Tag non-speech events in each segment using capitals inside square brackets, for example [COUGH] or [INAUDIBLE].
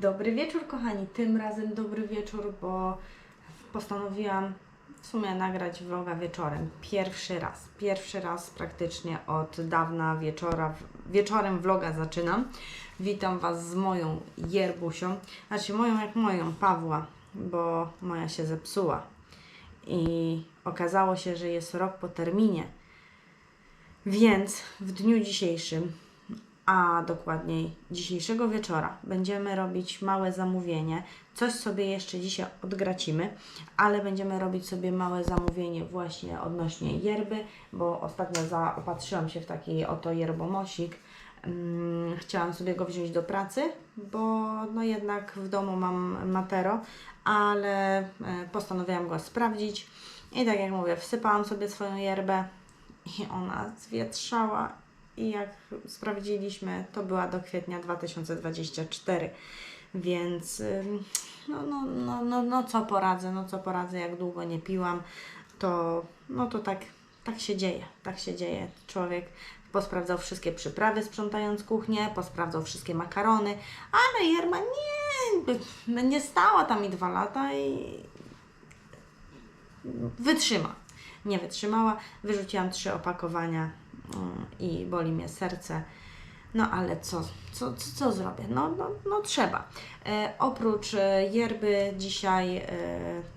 Dobry wieczór, kochani. Tym razem dobry wieczór, bo postanowiłam w sumie nagrać vloga wieczorem. Pierwszy raz. Pierwszy raz praktycznie od dawna wieczora. Wieczorem vloga zaczynam. Witam Was z moją yerbusią. Znaczy moją jak moją, Pawła, bo moja się zepsuła. I okazało się, że jest rok po terminie. Więc w dniu dzisiejszym a dokładniej dzisiejszego wieczora będziemy robić małe zamówienie. Coś sobie jeszcze dzisiaj odgracimy, ale będziemy robić sobie małe zamówienie właśnie odnośnie yerby, bo ostatnio zaopatrzyłam się w taki oto yerbomosik. Mm, Chciałam sobie go wziąć do pracy, bo no jednak w domu mam matero, ale e, postanowiłam go sprawdzić. I tak jak mówię, wsypałam sobie swoją yerbę i ona zwietrzała i jak sprawdziliśmy, to była do kwietnia 2024, więc no, no, no, no, no co poradzę, no co poradzę, jak długo nie piłam, to no to tak, tak się dzieje, tak się dzieje. Człowiek posprawdzał wszystkie przyprawy sprzątając kuchnię, posprawdzał wszystkie makarony, ale Jerma nie, nie stała tam i dwa lata i wytrzyma. Nie wytrzymała, wyrzuciłam trzy opakowania i boli mnie serce. No ale co, co, co, co zrobię? No, no, no trzeba. E, oprócz e, yerby dzisiaj e,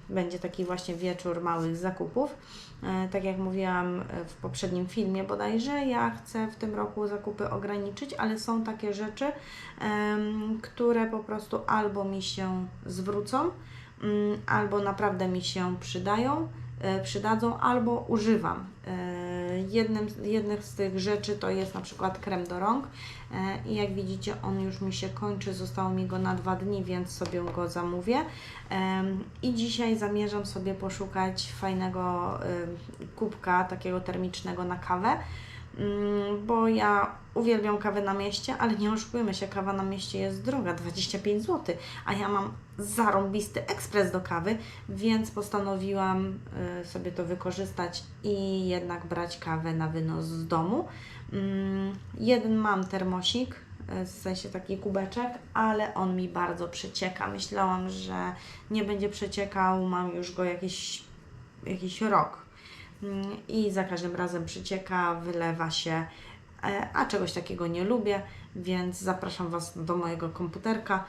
będzie taki właśnie wieczór małych zakupów. E, tak jak mówiłam e, w poprzednim filmie bodajże, ja chcę w tym roku zakupy ograniczyć, ale są takie rzeczy, em, które po prostu albo mi się zwrócą, mm, albo naprawdę mi się przydają, e, przydadzą, albo używam. E, Jednym, jednych z tych rzeczy to jest na przykład krem do rąk e, i jak widzicie on już mi się kończy, zostało mi go na dwa dni, więc sobie go zamówię. I dzisiaj zamierzam sobie poszukać fajnego kubka takiego termicznego na kawę. Mm, bo ja uwielbiam kawę na mieście, ale nie oszukujmy się, kawa na mieście jest droga, 25 zł, a ja mam zarąbisty ekspres do kawy, więc postanowiłam y, sobie to wykorzystać i jednak brać kawę na wynos z domu. Mm, Jeden mam termosik, y, w sensie taki kubeczek, ale on mi bardzo przecieka. Myślałam, że nie będzie przeciekał, mam już go jakiś, jakiś rok i za każdym razem przycieka, wylewa się, e, a czegoś takiego nie lubię, więc zapraszam Was do mojego komputerka.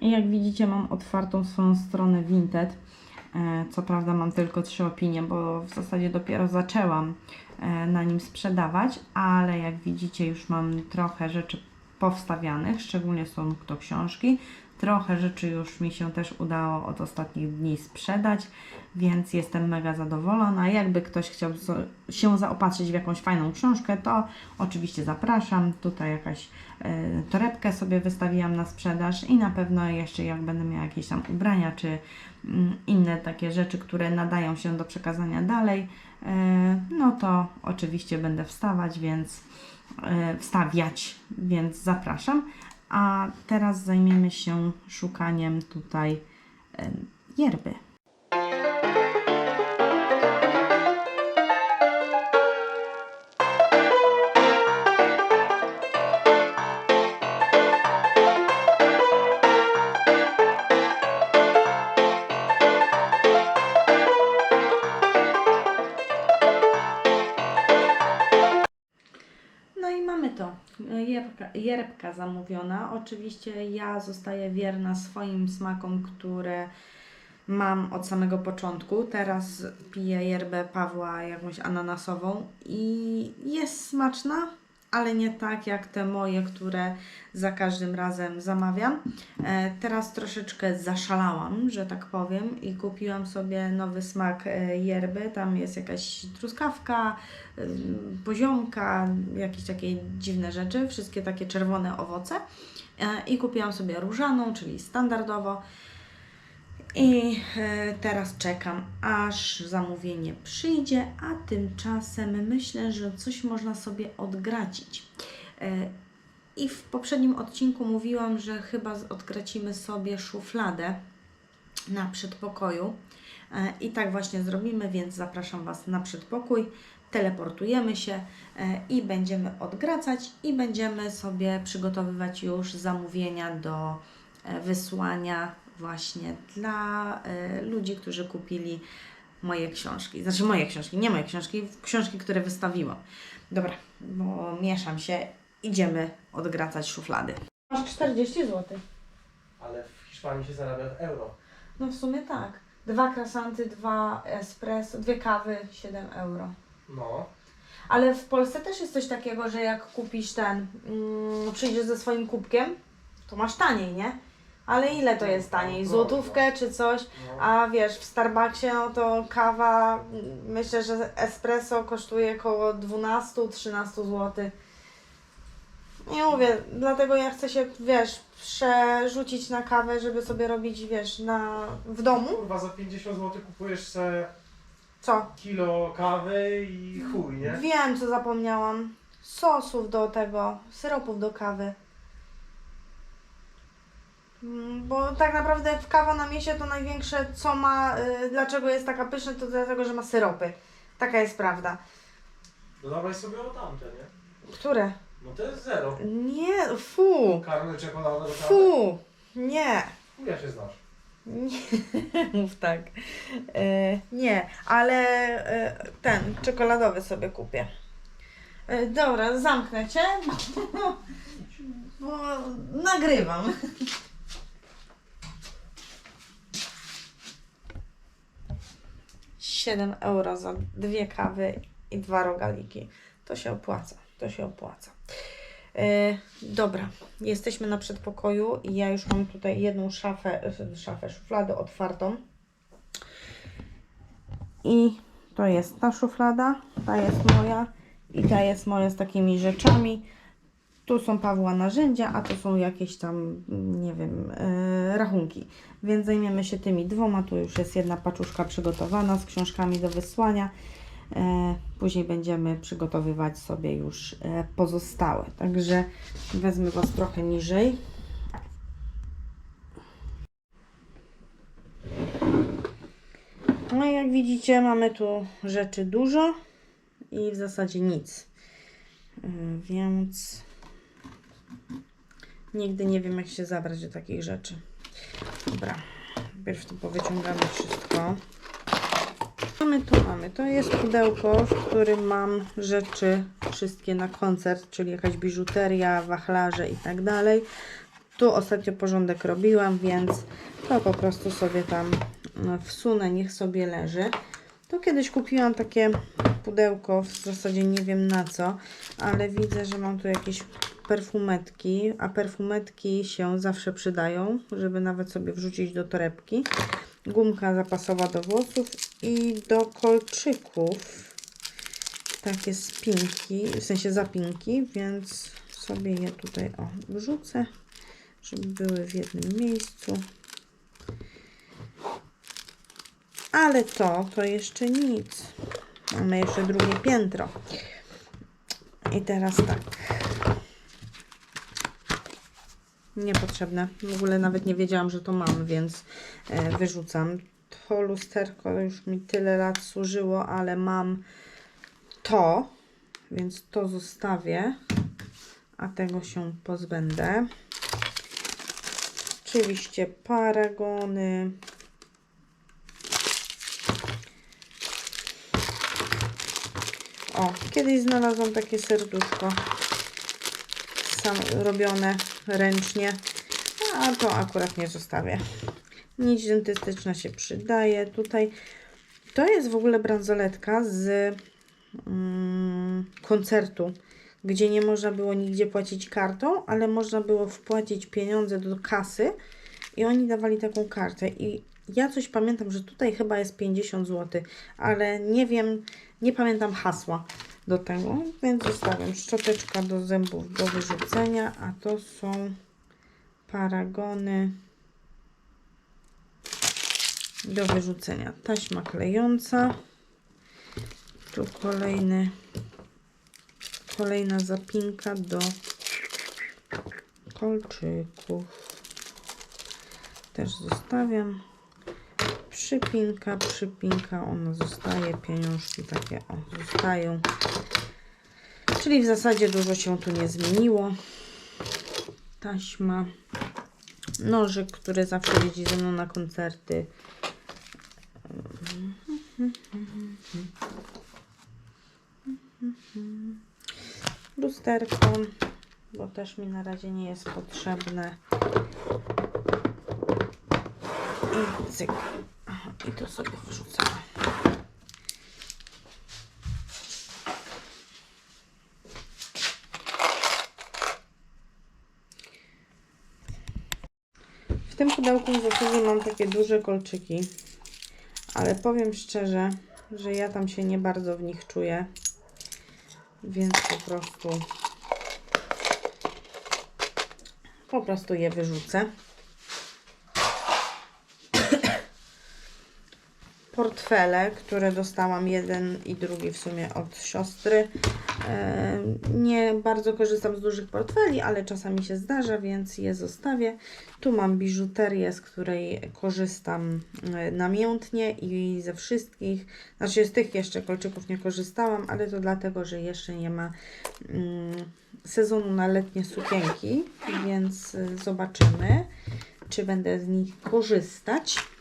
Jak widzicie, mam otwartą swoją stronę Vinted. E, Co prawda mam tylko trzy opinie, bo w zasadzie dopiero zaczęłam e, na nim sprzedawać, ale jak widzicie, już mam trochę rzeczy powstawianych, szczególnie są to książki. Trochę rzeczy już mi się też udało od ostatnich dni sprzedać, więc jestem mega zadowolona. Jakby ktoś chciał się zaopatrzyć w jakąś fajną książkę, to oczywiście zapraszam. Tutaj jakaś e, torebkę sobie wystawiłam na sprzedaż i na pewno jeszcze jak będę miała jakieś tam ubrania czy mm, inne takie rzeczy, które nadają się do przekazania dalej, e, no to oczywiście będę wstawać, więc e, wstawiać, więc zapraszam. A teraz zajmiemy się szukaniem tutaj yerby. Jerbka zamówiona. Oczywiście ja zostaję wierna swoim smakom, które mam od samego początku. Teraz piję yerbę Pawła jakąś ananasową i jest smaczna, ale nie tak jak te moje, które za każdym razem zamawiam. E, teraz troszeczkę zaszalałam, że tak powiem, i kupiłam sobie nowy smak e, yerby. Tam jest jakaś truskawka, y, poziomka, jakieś takie dziwne rzeczy, wszystkie takie czerwone owoce. E, I kupiłam sobie różaną, czyli standardowo. I e, teraz czekam, aż zamówienie przyjdzie, a tymczasem myślę, że coś można sobie odgracić. E, I w poprzednim odcinku mówiłam, że chyba odgracimy sobie szufladę na przedpokoju. E, I tak właśnie zrobimy, więc zapraszam Was na przedpokój. teleportujemy się i będziemy odgracać i będziemy sobie przygotowywać już zamówienia do wysłania właśnie dla e, ludzi, którzy kupili moje książki. Znaczy moje książki, nie moje książki, książki, które wystawiłam. Dobra, bo mieszam się. Idziemy odgracać szuflady. Masz 40 zł. Ale w Hiszpanii się zarabia w euro. No w sumie tak. Dwa krasanty, dwa espresso, dwie kawy, 7 euro. No. Ale w Polsce też jest coś takiego, że jak kupisz ten, mm, przyjdziesz ze swoim kubkiem, to masz taniej, nie? Ale ile to jest taniej? Złotówkę czy coś? no. A wiesz, w Starbucksie no to kawa, mm, myślę, że espresso kosztuje około 12-13 zł. Nie mówię, dlatego ja chcę się, wiesz, przerzucić na kawę, żeby sobie robić, wiesz, na, w domu. Kurwa, za 50 zł kupujesz se Co? kilo kawy i chuj, nie? Wiem, co zapomniałam. Sosów do tego, syropów do kawy. Mm, Bo tak naprawdę w kawa na miesie to największe, co ma, y, dlaczego jest taka pyszna, to dlatego, że ma syropy. Taka jest prawda. No dawaj sobie o tamte, nie? Które? No to jest zero. Nie, fu, Karmel czekolada do kawy? fu, nie. Chuja się znasz. Nie [LAUGHS] mów tak. E, nie, ale e, ten czekoladowy sobie kupię. E, dobra, zamknę cię, bo [LAUGHS] nagrywam. Siedem euro za dwie kawy i dwa rogaliki. To się opłaca, to się opłaca. E, dobra, jesteśmy na przedpokoju i ja już mam tutaj jedną szafę, szafę, szufladę otwartą. I to jest ta szuflada, ta jest moja i ta jest moja z takimi rzeczami. Tu są Pawła narzędzia, a tu są jakieś tam, nie wiem, e, rachunki. Więc zajmiemy się tymi dwoma. Tu już jest jedna paczuszka przygotowana z książkami do wysłania. E, Później będziemy przygotowywać sobie już e, pozostałe. Także wezmę Was trochę niżej. No i jak widzicie, mamy tu rzeczy dużo i w zasadzie nic. E, Więc nigdy nie wiem, jak się zabrać do takich rzeczy. Dobra, najpierw tu powyciągamy wszystko. Mamy tu, mamy. To jest pudełko, w którym mam rzeczy wszystkie na koncert, czyli jakaś biżuteria, wachlarze i tak dalej. Tu ostatnio porządek robiłam, więc to po prostu sobie tam no, wsunę, niech sobie leży. To kiedyś kupiłam takie pudełko, w zasadzie nie wiem na co, ale widzę, że mam tu jakieś perfumetki, a perfumetki się zawsze przydają, żeby nawet sobie wrzucić do torebki gumka zapasowa do włosów i do kolczyków takie spinki, w sensie zapinki, więc sobie je tutaj o, wrzucę, żeby były w jednym miejscu. Ale to, to jeszcze nic. Mamy jeszcze drugie piętro. I teraz tak. Niepotrzebne. W ogóle nawet nie wiedziałam, że to mam, więc e, wyrzucam. To lusterko już mi tyle lat służyło, ale mam to, więc to zostawię, a tego się pozbędę. Oczywiście paragony. O, kiedyś znalazłam takie serduszko robione ręcznie, a to akurat nie zostawię. Nić dentystyczna się przydaje. Tutaj to jest w ogóle bransoletka z mm, koncertu, gdzie nie można było nigdzie płacić kartą, ale można było wpłacić pieniądze do kasy i oni dawali taką kartę. I ja coś pamiętam, że tutaj chyba jest 50 zł, ale nie wiem, nie pamiętam hasła do tego, więc zostawiam szczoteczka do zębów do wyrzucenia, a to są paragony do wyrzucenia. Taśma klejąca. Tu kolejny kolejna zapinka do kolczyków. Też zostawiam. Przypinka, przypinka, ona zostaje, pieniążki takie o, zostają. Czyli w zasadzie dużo się tu nie zmieniło. Taśma, nożyk, który zawsze jeździ ze mną na koncerty. Lusterko, bo też mi na razie nie jest potrzebne. I cyk. I to sobie wrzucamy. W tym pudełku w zasadzie mam takie duże kolczyki, ale powiem szczerze, że ja tam się nie bardzo w nich czuję, więc po prostu po prostu je wyrzucę. Portfele, które dostałam jeden i drugi w sumie od siostry. E, Nie bardzo korzystam z dużych portfeli, ale czasami się zdarza, więc je zostawię. Tu mam biżuterię, z której korzystam e, namiętnie i ze wszystkich. Znaczy z tych jeszcze kolczyków nie korzystałam, ale to dlatego, że jeszcze nie ma mm, sezonu na letnie sukienki, więc e, zobaczymy, czy będę z nich korzystać.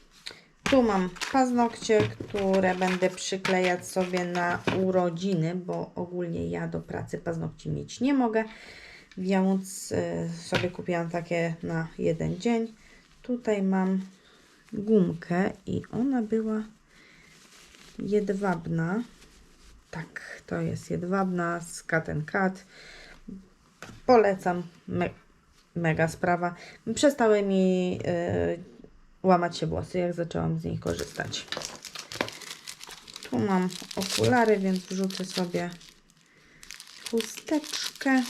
Tu mam paznokcie, które będę przyklejać sobie na urodziny, bo ogólnie ja do pracy paznokci mieć nie mogę, więc y, sobie kupiłam takie na jeden dzień. Tutaj mam gumkę i ona była jedwabna. Tak, to jest jedwabna z Cat Cat. Polecam, me mega sprawa. Przestały mi y, łamać się włosy, jak zaczęłam z nich korzystać. Tu mam okulary, więc wrzucę sobie chusteczkę.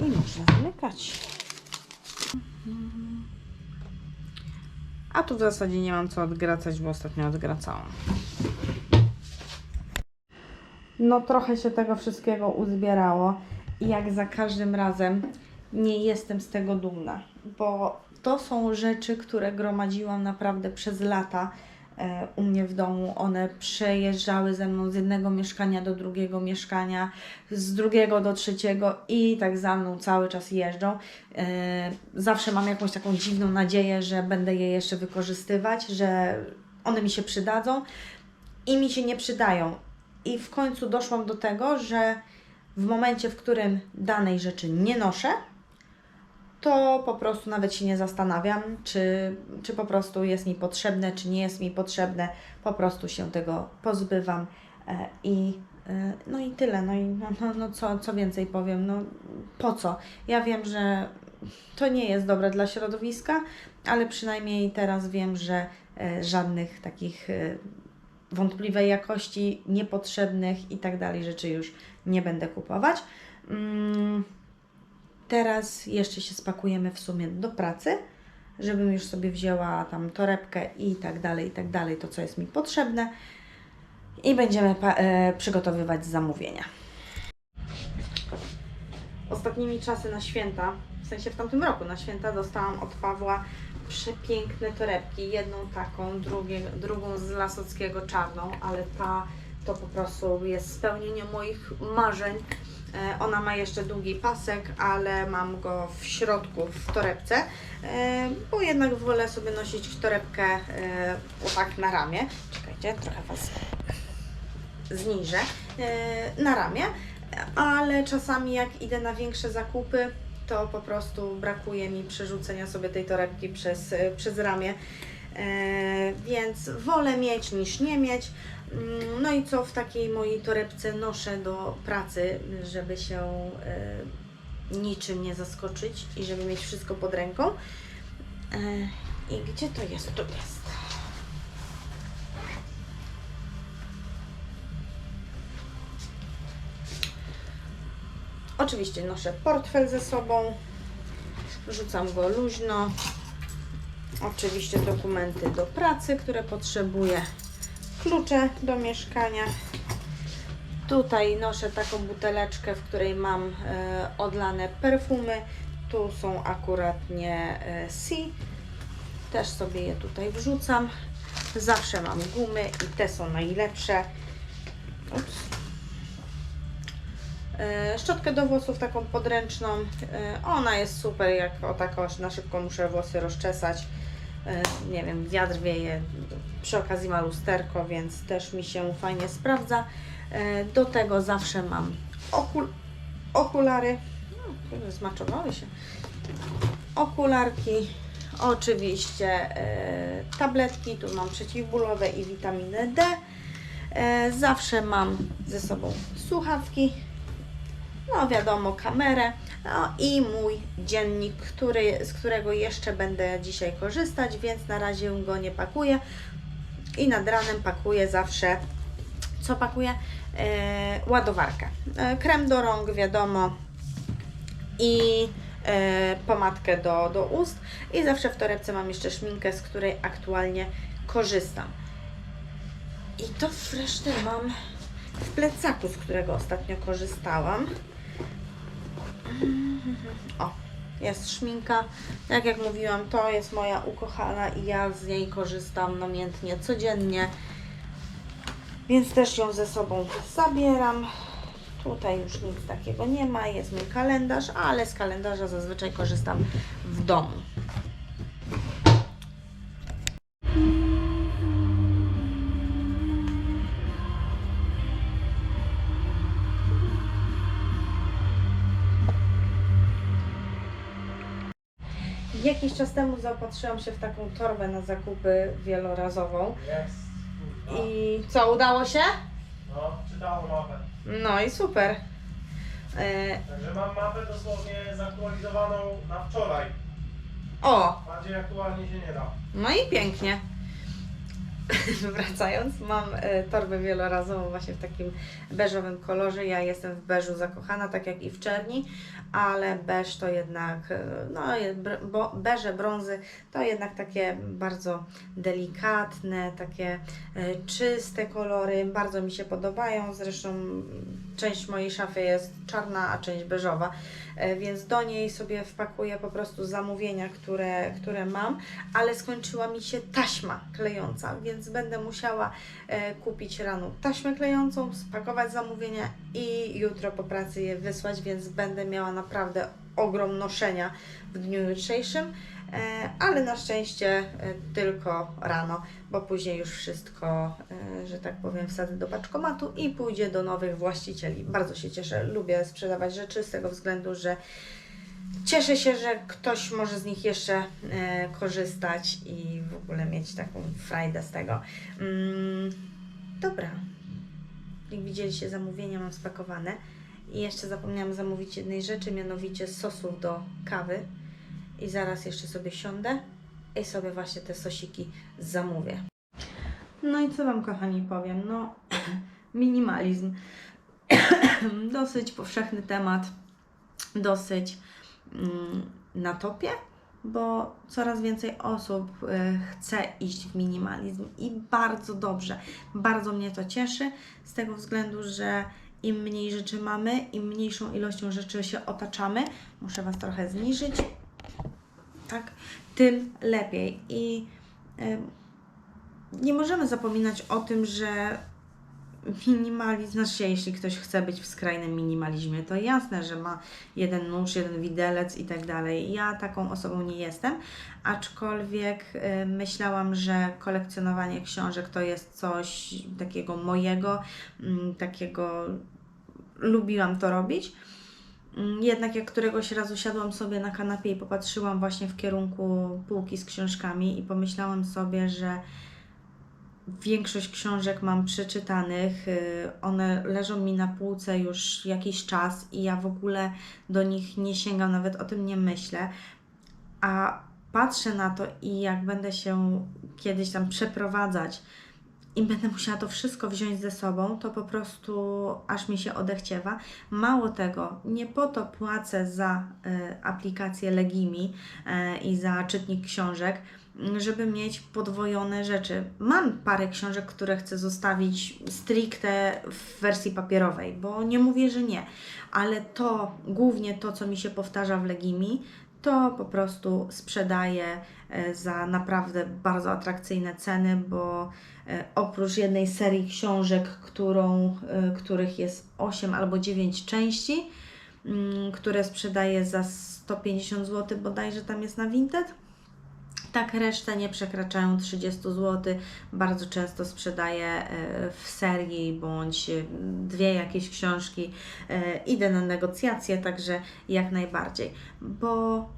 I można zamykać. A tu w zasadzie nie mam co odgracać, bo ostatnio odgracałam. No trochę się tego wszystkiego uzbierało i jak za każdym razem nie jestem z tego dumna, bo to są rzeczy, które gromadziłam naprawdę przez lata u mnie w domu. One przejeżdżały ze mną z jednego mieszkania do drugiego mieszkania, z drugiego do trzeciego i tak za mną cały czas jeżdżą. E, Zawsze mam jakąś taką dziwną nadzieję, że będę je jeszcze wykorzystywać, że one mi się przydadzą i mi się nie przydają. I w końcu doszłam do tego, że w momencie, w którym danej rzeczy nie noszę, to po prostu nawet się nie zastanawiam, czy, czy po prostu jest mi potrzebne, czy nie jest mi potrzebne. Po prostu się tego pozbywam e, i e, no i tyle. No i no, no, no co, co więcej powiem, no po co? Ja wiem, że to nie jest dobre dla środowiska, ale przynajmniej teraz wiem, że e, żadnych takich wątpliwej jakości, niepotrzebnych i tak dalej rzeczy już nie będę kupować. Mm, Teraz jeszcze się spakujemy w sumie do pracy, żebym już sobie wzięła tam torebkę i tak dalej, i tak dalej, to co jest mi potrzebne i będziemy e, przygotowywać zamówienia. Ostatnimi czasy na święta, w sensie w tamtym roku na święta dostałam od Pawła przepiękne torebki, jedną taką, drugie, drugą z Lasockiego czarną, ale ta to po prostu jest spełnienie moich marzeń. E, Ona ma jeszcze długi pasek, ale mam go w środku w torebce, e, bo jednak wolę sobie nosić torebkę e, tak na ramię. Czekajcie, trochę Was zniżę na ramię, ale czasami jak idę na większe zakupy, to po prostu brakuje mi przerzucenia sobie tej torebki przez, przez ramię. Więc wolę mieć niż nie mieć. Mm, No i co w takiej mojej torebce noszę do pracy, żeby się e, niczym nie zaskoczyć i żeby mieć wszystko pod ręką. E, I gdzie to jest? Tu jest. Oczywiście noszę portfel ze sobą, rzucam go luźno. Oczywiście dokumenty do pracy, które potrzebuję, klucze do mieszkania. Tutaj noszę taką buteleczkę, w której mam e, odlane perfumy. Tu są akuratnie e, C. Też sobie je tutaj wrzucam. Zawsze mam gumy i te są najlepsze. Ups. E, Szczotkę do włosów taką podręczną. E, Ona jest super, jak o tak na szybko muszę włosy rozczesać. E, Nie wiem, wiatr wieje. Przy okazji ma lusterko, więc też mi się fajnie sprawdza. E, Do tego zawsze mam okul okulary. No, Zmaczowały się. Okularki. Oczywiście e, tabletki. Tu mam przeciwbólowe i witaminę D. Zawsze mam ze sobą słuchawki no wiadomo, kamerę, no i mój dziennik, który, z którego jeszcze będę dzisiaj korzystać, więc na razie go nie pakuję i nad ranem pakuję zawsze, co pakuję? E, ładowarkę. E, krem do rąk, wiadomo, i e, pomadkę do, do ust i zawsze w torebce mam jeszcze szminkę, z której aktualnie korzystam. I to resztę mam w plecaku, z którego ostatnio korzystałam. O, jest szminka. Tak jak mówiłam, to jest moja ukochana i ja z niej korzystam namiętnie codziennie. Więc też ją ze sobą zabieram. Tutaj już nic takiego nie ma, jest mój kalendarz, ale z kalendarza zazwyczaj korzystam w domu. Czas temu zaopatrzyłam się w taką torbę na zakupy wielorazową. Jest. No, I co, udało się? no czytałem mapę. No i super. E, Także mam mapę dosłownie zaktualizowaną na wczoraj. o, Bardziej aktualnie się nie da. no i pięknie. [LAUGHS] Wracając, mam e, torbę wielorazową właśnie w takim beżowym kolorze. Ja jestem w beżu zakochana, tak jak i w czerni, ale beż to jednak, e, no bo, beże, brązy to jednak takie bardzo delikatne, takie e, czyste kolory. Bardzo mi się podobają. Zresztą część mojej szafy jest czarna, a część beżowa, więc do niej sobie wpakuję po prostu zamówienia, które, które mam ale skończyła mi się taśma klejąca, więc będę musiała e, kupić rano taśmę klejącą, spakować zamówienia i jutro po pracy je wysłać, więc będę miała naprawdę ogrom noszenia w dniu jutrzejszym, e, ale na szczęście e, tylko rano, bo później już wszystko, e, że tak powiem, wsadzę do paczkomatu i pójdzie do nowych właścicieli. Bardzo się cieszę, lubię sprzedawać rzeczy z tego względu, że Cieszę się, że ktoś może z nich jeszcze e, korzystać i w ogóle mieć taką frajdę z tego. Mm, dobra. Jak widzieliście, zamówienia mam spakowane. I jeszcze zapomniałam zamówić jednej rzeczy, mianowicie sosów do kawy. I zaraz jeszcze sobie siądę i sobie właśnie te sosiki zamówię. No i co Wam, kochani, powiem? No, [CLEARS THROAT] minimalizm. [CLEARS THROAT] Dosyć powszechny temat. Dosyć mm, na topie, bo coraz więcej osób y, chce iść w minimalizm i bardzo dobrze. Bardzo mnie to cieszy z tego względu, że im mniej rzeczy mamy, im mniejszą ilością rzeczy się otaczamy, muszę Was trochę zniżyć, tak, tym lepiej. I nie możemy zapominać o tym, że minimalizm, znaczy jeśli ktoś chce być w skrajnym minimalizmie, to jasne, że ma jeden nóż, jeden widelec i tak dalej. Ja taką osobą nie jestem, aczkolwiek myślałam, że kolekcjonowanie książek to jest coś takiego mojego, mm, takiego lubiłam to robić. Mm, Jednak jak któregoś razu siadłam sobie na kanapie i popatrzyłam właśnie w kierunku półki z książkami i pomyślałam sobie, że większość książek mam przeczytanych, y, one leżą mi na półce już jakiś czas i ja w ogóle do nich nie sięgam, nawet o tym nie myślę, a patrzę na to i jak będę się kiedyś tam przeprowadzać i będę musiała to wszystko wziąć ze sobą, to po prostu aż mi się odechciewa. Mało tego, nie po to płacę za y, aplikację Legimi y, i za czytnik książek, żeby mieć podwojone rzeczy. Mam parę książek, które chcę zostawić stricte w wersji papierowej, bo nie mówię, że nie, ale to głównie to, co mi się powtarza w Legimi, to po prostu sprzedaję e, za naprawdę bardzo atrakcyjne ceny, bo e, oprócz jednej serii książek, którą, e, których jest 8 albo 9 części, mm, które sprzedaję za 150 zł, bodajże tam jest na Vinted. Tak, resztę nie przekraczają 30 zł. Bardzo często sprzedaję e, w serii bądź e, dwie jakieś książki. E, Idę na negocjacje, także jak najbardziej, bo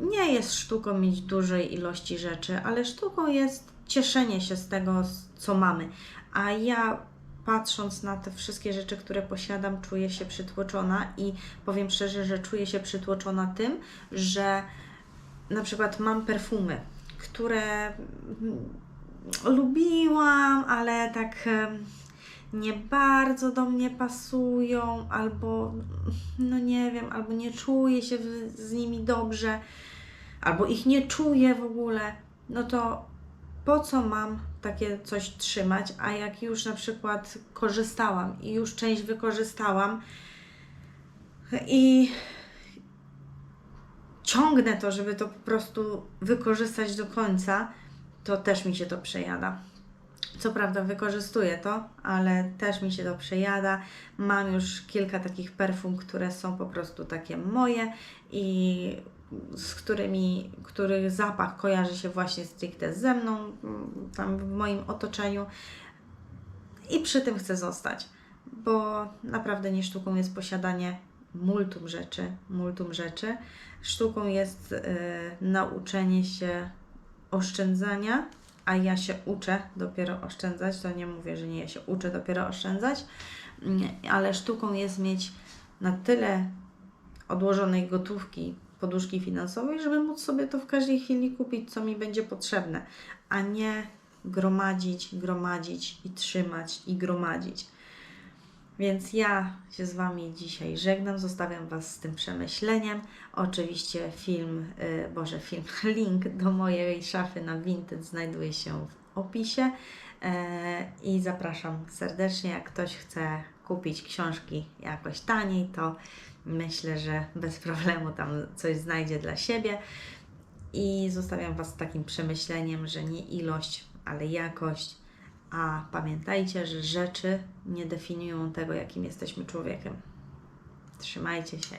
nie jest sztuką mieć dużej ilości rzeczy, ale sztuką jest cieszenie się z tego, co mamy. A ja patrząc na te wszystkie rzeczy, które posiadam, czuję się przytłoczona i powiem szczerze, że czuję się przytłoczona tym, że na przykład mam perfumy, które mm, lubiłam, ale tak nie bardzo do mnie pasują, albo no nie wiem, albo nie czuję się z nimi dobrze, albo ich nie czuję w ogóle, no to po co mam takie coś trzymać, a jak już na przykład korzystałam i już część wykorzystałam i ciągnę to, żeby to po prostu wykorzystać do końca, to też mi się to przejada. Co prawda wykorzystuję to, ale też mi się to przejada. Mam już kilka takich perfum, które są po prostu takie moje i z którymi, których zapach kojarzy się właśnie stricte ze mną, tam w moim otoczeniu. I przy tym chcę zostać, bo naprawdę nie sztuką jest posiadanie multum rzeczy, multum rzeczy. Sztuką jest y, nauczenie się oszczędzania, a ja się uczę dopiero oszczędzać. To nie mówię, że nie, ja się uczę dopiero oszczędzać, Mm, ale sztuką jest mieć na tyle odłożonej gotówki, poduszki finansowej, żeby móc sobie to w każdej chwili kupić, co mi będzie potrzebne, a nie gromadzić, gromadzić i trzymać i gromadzić. Więc ja się z Wami dzisiaj żegnam, zostawiam Was z tym przemyśleniem. Oczywiście film, y, Boże, film, [LAUGHS] link do mojej szafy na Vinted znajduje się w opisie e, i zapraszam serdecznie. Jak ktoś chce kupić książki jakoś taniej, to myślę, że bez [LAUGHS] problemu tam coś znajdzie dla siebie. I zostawiam Was z takim przemyśleniem, że nie ilość, ale jakość. A pamiętajcie, że rzeczy nie definiują tego, jakim jesteśmy człowiekiem. Trzymajcie się.